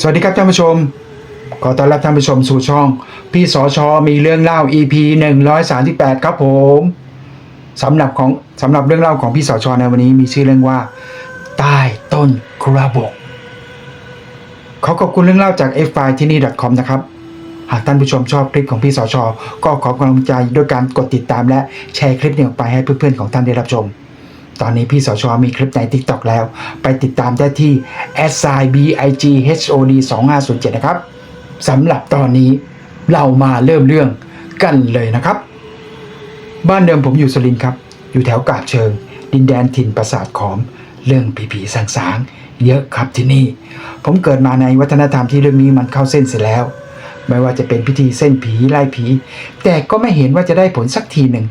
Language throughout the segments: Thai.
สวัสดีครับท่านผู้ชม ขอต้อนรับท่านผู้ชมสู่ช่อง พี่สอชอมีเรื่องเล่า EP 138 ครับผมสำหรับของสำหรับเรื่องเล่าของพี่สอชอในวันนี้มีชื่อเรื่องว่า ใต้ต้นกระบอกขอขอบคุณเรื่องเล่าจาก f อที่นี่ .com นะครับ หากท่านผู้ชมชอบคลิปของพี่สอชอก็ขอกำลังใจด้วยการกดติดตามและแชร์คลิปนี้ออกไปให้เพื่อนๆของท่านได้รับชม ตอนนี้พี่สชมีคลิปใน TikTok แล้ว ไปติดตามได้ที่ s i b i g h o d 2507นะครับสำหรับตอนนี้เรามาเริ่มเรื่องกันเลยนะครับ บ้านเดิมผมอยู่สุรินครับ อยู่แถวกาบเชิง ดินแดนถิ่นปราสาทขอม เรื่องผีผีสางสางๆ เยอะครับที่นี่ ผมเกิดมาในวัฒนธรรมที่เรื่องนี้มันเข้าเส้นเสร็จแล้ว ไม่ว่าจะเป็นพิธีเส้นผีไล่ผี แต่ก็ไม่เห็นว่าจะได้ผลสักทีหนึ่ง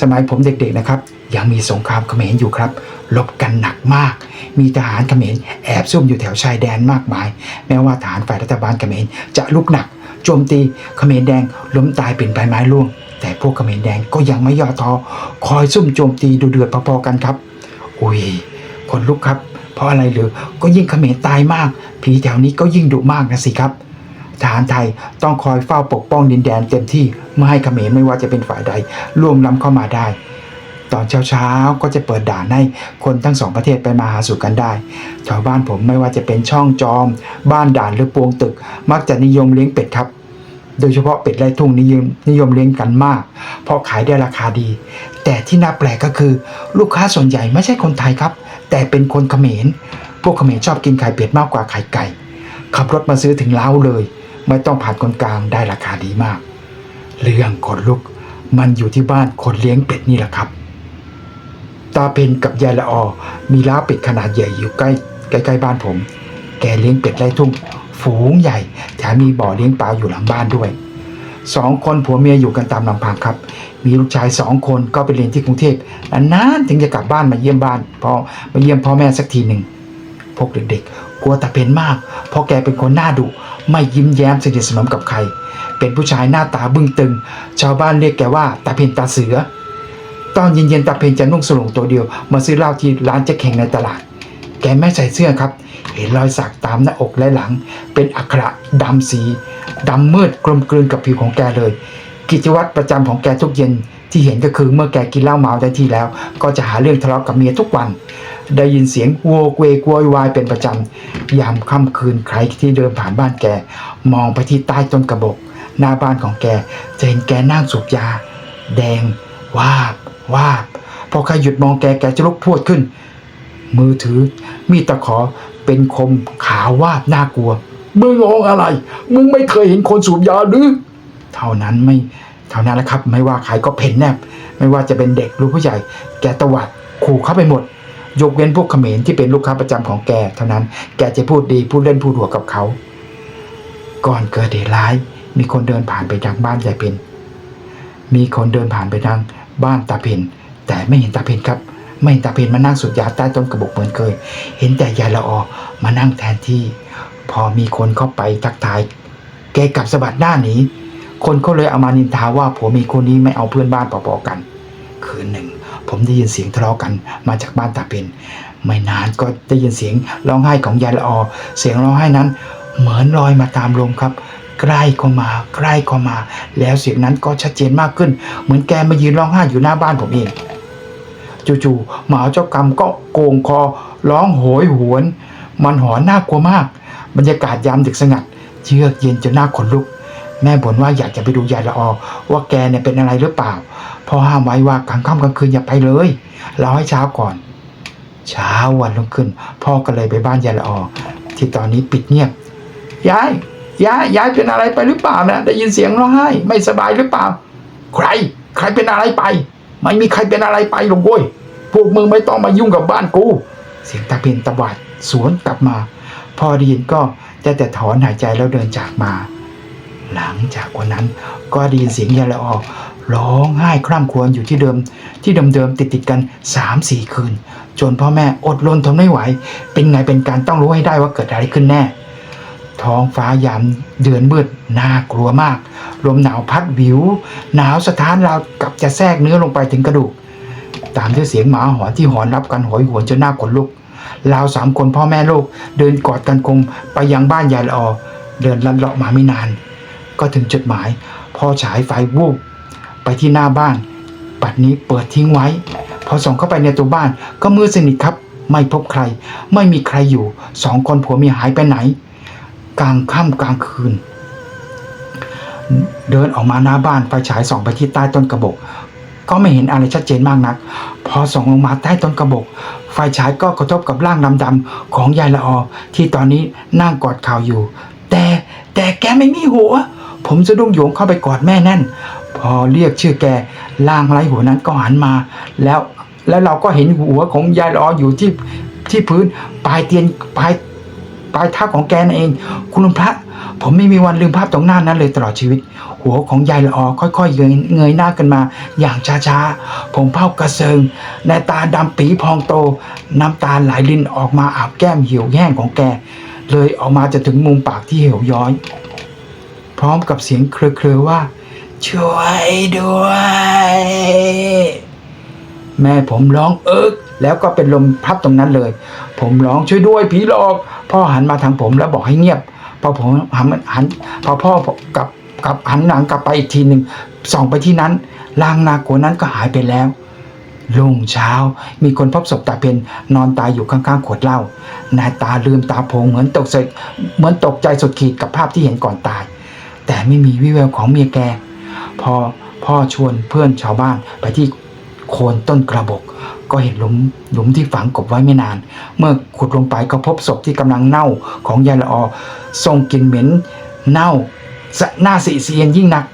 สมัยผมเด็กๆนะครับ ยังมีสงครามเขมรอยู่ครับลบกันหนักมาก มีทหารเขมรแอบซุ่มอยู่แถวชายแดนมากมาย แม้ว่าทหารฝ่ายรัฐบาลเขมรจะลุกหนักโจมตีเขมรแดงล้มตายเป็นใบไม้ร่วง แต่พวกเขมรแดงก็ยังไม่ย่อท้อคอยซุ่มโจมตีดูเดือดพอๆกันครับอุ้ยคนลุกครับ เพราะอะไรหรือก็ยิ่งเขมรตายมาก ผีแถวนี้ก็ยิ่งดุมากนะสิครับ ทหารไทยต้องคอยเฝ้าปกป้องดินแดนเต็มที่ไม่ให้เขมรไม่ว่าจะเป็นฝ่ายใดล่วงล้ำเข้ามาได้ ตอนเช้าๆก็จะเปิดด่านให้คนทั้งสองประเทศไปมาหาสู่กันได้ชาวบ้านผมไม่ว่าจะเป็นช่องจอม บ้านด่านหรือปวงตึก มักจะนิยมเลี้ยงเป็ดครับโดยเฉพาะเป็ดไร่ทุ่งนิยมนิยมเลี้ยงกันมาก เพราะขายได้ราคาดี แต่ที่น่าแปลกก็คือ ลูกค้าส่วนใหญ่ไม่ใช่คนไทยครับ แต่เป็นคนเขมร พวกเขมรชอบกินไข่เป็ดมากกว่าไข่ไก่ ขับรถมาซื้อถึงเล้าเลย ไม่ต้องผ่านคนกลางได้ราคาดีมาก เรื่องคนลุกมันอยู่ที่บ้านคนเลี้ยงเป็ดนี่แหละครับ ตาเพนกับยายละออมีล้าเป็ดขนาดใหญ่อยู่ใกล้ใกล้ๆบ้านผม แกเลี้ยงเป็ดไล่ทุ่ง ฝูงใหญ่แถมมีบ่อเลี้ยงปลาอยู่หลังบ้านด้วยสองคนผัวเมียอยู่กันตามลำพังครับ มีลูกชายสองคนก็ไปเรียนที่กรุงเทพนานๆถึงจะกลับบ้านมาเยี่ยมบ้านพ่อมาเยี่ยมพ่อแม่สักทีหนึ่งพวกเด็กๆ กลัวตาเพนมาก เพราะแกเป็นคนหน้าดุ ไม่ยิ้มแย้มสนิทสนมกับใคร เป็นผู้ชายหน้าตาบึ้งตึง ชาวบ้านเรียกแกว่าตาเพนตาเสือ ตอนเย็นๆตาเพนจะนุ่งสลงตัวเดียว มาซื้อเหล้าที่ร้านเจ๊เข่งในตลาด แกไม่ใส่เสื้อครับ เห็นรอยสักตามหน้าอกและหลัง เป็นอักขระดำสีดำมืดกลมกลืนกับผิวของแกเลย กิจวัตรประจำของแกทุกเย็น ที่เห็นก็คือเมื่อแกกินเหล้าเมาได้ที่แล้ว ก็จะหาเรื่องทะเลาะกับเมียทุกวัน ได้ยินเสียงวัวเกวกวยวายเป็นประจำยามค่ำคืนใครที่เดินผ่านบ้านแก มองไปที่ใต้ต้นกระบอกหน้าบ้านของแกจะเห็นแกนั่งสูบยา แดง วาบ วาบ พอใครหยุดมองแกแกจะลุกพวดขึ้น มือถือ มีดตะขอเป็นคมขาววาบน่ากลัวมึงมองอะไร มึงไม่เคยเห็นคนสูบยาหรือ เท่านั้นไม่ ท่านั้นแหละครับ ไม่ว่าใครก็เพ่นแนบ ไม่ว่าจะเป็นเด็กหรือผู้ใหญ่ แกตวัดขู่เข้าไปหมด ยกเว้นพวกเขมรที่เป็นลูกค้าประจำของแก เท่านั้น แกจะพูดดีพูดเล่นพูดหัวกับเขา ก่อนเกิดเหตุร้าย มีคนเดินผ่านไปทางบ้านยายเพนมีคนเดินผ่านไปทางบ้านตาเพนแต่ไม่เห็นตาเพนครับ ไม่เห็นตาเพนมานั่งสูบยาใต้ต้นกระบอกเหมือนเคย เห็นแต่ยายละออมานั่งแทนที่ พอมีคนเข้าไปทักทาย แกกลับสะบัดหน้าหนี คนก็เลยเอามานินทาว่าผัวเมีคนนี้ไม่เอาเพื่อนบ้านพอๆกัน คืนหนึ่ง ผมได้ยินเสียงทะเลาะกันมาจากบ้านตาเป็น ไม่นานก็ได้ยินเสียงร้องไห้ของยายละออ เสียงร้องไห้นั้น เหมือนลอยมาตามลมครับ ใกล้เข้ามา ใกล้เข้ามา แล้วเสียงนั้นก็ชัดเจนมากขึ้น เหมือนแกมายืนร้องไห้อยู่หน้าบ้านผมเองจู่ๆหมาเจ้ากรรมก็โกงคอร้องโหยหวน มันหอนน่ากลัวมาก บรรยากาศยามดึกสงัดเยือกเย็นจนหน้าขนลุก แม่บ่นว่าอยากจะไปดูยายละออว่าแกเนี่ยเป็นอะไรหรือเปล่าพ่อห้ามไว้ว่ากลางค่ำกลางคืนอย่าไปเลยรอให้เช้าก่อน เช้าวันรุ่งขึ้น พ่อก็เลยไปบ้านยายละออที่ตอนนี้ปิดเงียบยายยายยายเป็นอะไรไปหรือเปล่านะได้ยินเสียงร้องไห้ ไม่สบายหรือเปล่า ใคร ใครเป็นอะไรไป ไม่มีใครเป็นอะไรไปหรอกเว้ยพวกมึงไม่ต้องมายุ่งกับบ้านกู เสียงตาเพียนตะวัดสวนกลับมา พอได้ยินก็ได้แต่ถอนหายใจแล้วเดินจากมา หลังจากวันนั้นก็ได้ยินเสียงยายละออร้องไห้คร่ำครวญอยู่ที่เดิม ที่เดิมๆติดติดๆกันสามสี่คืน จนพ่อแม่อดรนทนไม่ไหว เป็นไงเป็นการต้องรู้ให้ได้ว่าเกิดอะไรขึ้นแน่ ท้องฟ้ายามเดือนมืดน่ากลัวมาก ลมหนาวพัดวิว หนาวสะท้านราวกับจะแทรกเนื้อลงไปถึงกระดูก ตามด้วยเสียงหมาหอนที่หอนรับกันหอยหวนจนหน้าขนลุกลาวสามคนพ่อแม่ลูกเดินกอดกันคงไปยังบ้านยายละออเดินลัดเลาะมาไม่นาน ก็ถึงจุดหมาย พอฉายไฟวูบไปที่หน้าบ้านปัดนี้เปิดทิ้งไว้ พอส่องเข้าไปในตัวบ้านก็มืดสนิทครับ ไม่พบใคร ไม่มีใครอยู่สองคนผัวเมียหายไปไหน กลางค่ำกลางคืน เดินออกมาหน้าบ้านไฟฉายส่องไปที่ใต้ต้นกระบอกก็ไม่เห็นอะไรชัดเจนมากนัก พอส่องลงมาใต้ต้นกระบอกไฟฉายก็กระทบกับร่างดำๆของยายละออที่ตอนนี้นั่งกอดข่าวอยู่ แต่แต่แกไม่มีหัว ผมจะดุ้งโยงเข้าไปกอดแม่แน่น พอเรียกชื่อแกร่างไร้หัวนั้นก็หันมา แล้วแล้วเราก็เห็นหัวของยายลออยู่ที่ที่พื้นปลายเตียงปลายปลายเท้าของแกนั่นเอง คุณพระ ผมไม่มีวันลืมภาพตรงหน้านั้นเลยตลอดชีวิต หัวของยายละออค่อยๆเงยเงยหน้ากันมา อย่างช้าๆ ผมเผากระเซิงในตาดำปีพองโต น้ำตาไหลลินออกมาอาบแก้มเหี่ยวแห้งของแก เลยออกมาจะถึงมุมปากที่เหี่ยวย้อย พร้อมกับเสียงเครือๆว่า ช่วยด้วย แม่ผมร้องเอิกแล้วก็เป็นลมพับตรงนั้นเลย ผมร้องช่วยด้วยผีหลอก พ่อหันมาทางผมแล้วบอกให้เงียบ พอผมหันหันพอพ่อกับกับหันหลังกลับไปอีกทีหนึ่งส่องไปที่นั้นร่างนาโกนั้นก็หายไปแล้วรุ่งเช้า มีคนพบศพตาเพนนอนตายอยู่ข้างๆขวดเหล้านายตาลืมตาโพงเหมือนตกใจเหมือนตกใจสุดขีดกับภาพที่เห็นก่อนตาย แต่ไม่มีวิแววของเมียแก พอพ่อชวนเพื่อนชาวบ้านไปที่โคนต้นกระบอกก็เห็นหลุมหลุมที่ฝังกบไว้ไม่นาน เมื่อขุดลงไปก็พบศพที่กำลังเน่าของยายละออทรงกลิ่นเหม็นเน่าสะหน้าสีเสียนยิ่งนัก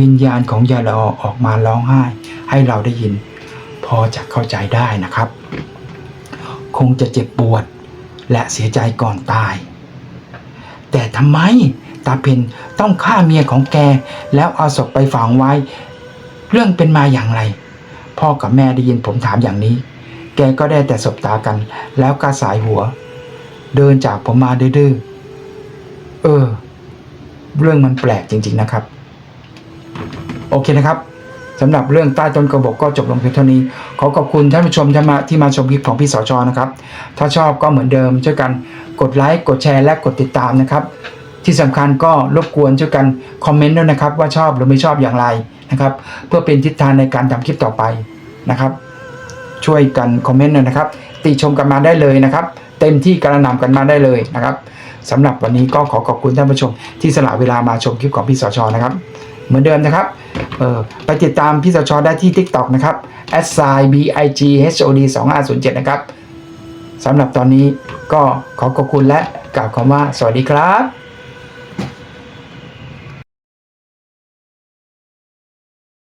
วิญญาณของยายละออออกมาร้องไห้ ให้เราได้ยิน พอจะเข้าใจได้นะครับ คงจะเจ็บปวด และเสียใจก่อนตาย แต่ทำไม ตาเพนต้องฆ่าเมียของแก แล้วเอาศพไปฝังไว้ เรื่องเป็นมาอย่างไร พ่อกับแม่ได้ยินผมถามอย่างนี้ แกก็ได้แต่สบตากัน แล้วก็สายหัว เดินจากผมมาดื้อเออ เรื่องมันแปลกจริง ๆนะครับ โอเคนะครับสำหรับเรื่องใต้ต้นกระบอกก็จบลงเพียงเท่านี้ ขอขอบคุณท่านผู้ชมที่มาที่มาชมคลิปของพี่สอจอนะครับ ถ้าชอบก็เหมือนเดิมช่วยกันกดไลค์กดแชร์และกดติดตามนะครับ ที่สำคัญก็รบกวนช่วยกันคอมเมนต์ด้วยนะครับว่าชอบหรือไม่ชอบอย่างไรนะครับเพื่อเป็นทิศทางในการทำคลิปต่อไปนะครับ ช่วยกันคอมเมนต์หน่อยนะครับ ติชมกันมาได้เลยนะครับ เต็มที่กระนำกันมาได้เลยนะครับสำหรับวันนี้ก็ขอขอบคุณท่านผู้ชม ที่สละเวลามาชมคลิปของพี่สชนะครับ เหมือนเดิมนะครับออไปติดตามพี่สชได้ที่ TikTok นะครับ s i b i g h o d 2 5 0 7นะครับสำหรับตอนนี้ก็ขอขอบคุณและกล่าวคำว่าสวัสดีครับ